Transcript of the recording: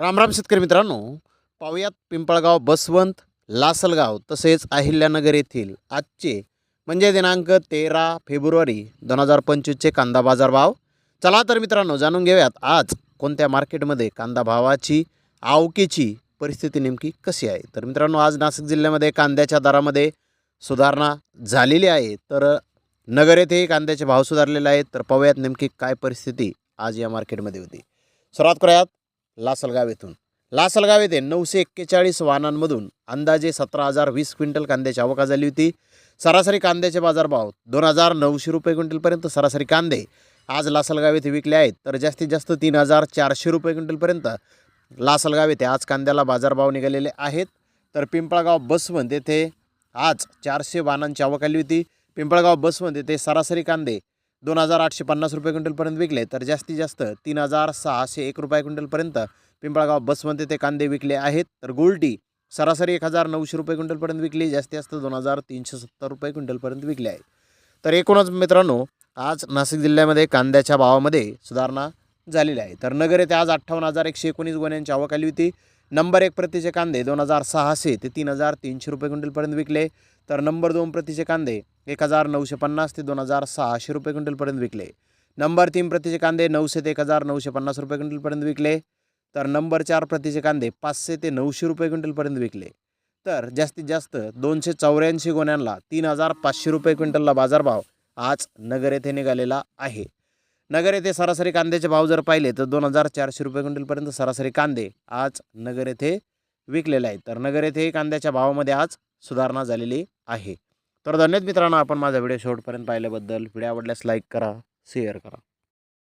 रामराम शेतकरी मित्रांनो. पाहुयात पिंपळगाव बसवंत लासलगाव तसेच अहिल्यानगर येथील आजचे म्हणजे दिनांक तेरा फेब्रुवारी दोन हजार पंचवीसचे कांदा बाजारभाव. चला तर मित्रांनो जाणून घेऊयात आज कोणत्या मार्केटमध्ये कांदा भावाची आवकेची परिस्थिती नेमकी कशी आहे? तर मित्रांनो आज नाशिक जिल्ह्यामध्ये कांद्याच्या दरामध्ये सुधारणा झालेली आहे. तर नगर येथेही कांद्याचे भाव सुधारलेले आहेत. तर पाहूयात नेमकी काय परिस्थिती आज या मार्केटमध्ये होती. सुरुवात करूयात. लासलगाव येथून. लासलगाव येथे नऊशे एक्केचाळीस वाहनांमधून अंदाजे सतरा हजार वीस क्विंटल कांद्याची आवका झाली होती. सरासरी कांद्याचे बाजारभाव दोन हजार नऊशे रुपये क्विंटलपर्यंत सरासरी कांदे आज लासलगाव येथे विकले आहेत. तर जास्तीत जास्त तीन हजार चारशे रुपये क्विंटलपर्यंत लासलगाव येथे आज कांद्याला बाजारभाव निघालेले आहेत. तर पिंपळगाव बसवंत येथे आज चारशे वाहनांची आवक आली होती. पिंपळगाव बसवंत येथे सरासरी कांदे दोन हजार आठशे पन्नास रुपये क्विंटलपर्यंत विकले तर जास्तीत जास्त तीन हजार सहाशे एक रुपये क्विंटलपर्यंत पिंपळगाव बसमध्ये ते कांदे विकले आहेत. तर गोल्टी सरासरी एक हजार नऊशे रुपये क्विंटलपर्यंत विकली जास्तीत जास्त दोन हजार तीनशे सत्तर रुपये क्विंटलपर्यंत विकले आहे. तर एकूणच मित्रांनो आज नाशिक जिल्ह्यामध्ये कांद्याच्या भावामध्ये सुधारणा झालेली आहे. तर नगर येथे आज अठ्ठावन्न हजार एकशे एकोणीस गोण्यांची आवक आली होती. नंबर एक प्रतीचे कांदे दोन हजार सहाशे ते तीन हजार तीनशे रुपये क्विंटलपर्यंत विकले. तर नंबर दोन प्रतीचे कांदे एक हजार नऊशे पन्नास ते दोन हजार सहाशे रुपये क्विंटलपर्यंत विकले. नंबर तीन प्रतीचे कांदे नऊशे ते एक हजार नऊशे पन्नास रुपये क्विंटलपर्यंत विकले. तर नंबर चार प्रतीचे कांदे पाचशे ते नऊशे रुपये क्विंटलपर्यंत विकले. तर जास्तीत जास्त दोनशे चौऱ्याऐंशी गोण्यांना तीन हजार पाचशे रुपये क्विंटलला बाजारभाव आज नगर येथे निघालेला आहे. नगर येथे सरासरी कांद्याचे भाव जर पाहिले तर दोन हजार चारशे रुपये क्विंटलपर्यंत सरासरी कांदे आज नगर येथे विकलेले आहेत. तर नगर येथे कांद्याच्या भावामध्ये आज सुधारणा झालेली आहे. तर धन्यवाद मित्रांनो आपण माझा व्हिडिओ शेवटपर्यंत पाहिल्याबद्दल. व्हिडिओ आवडल्यास लाईक करा शेअर करा.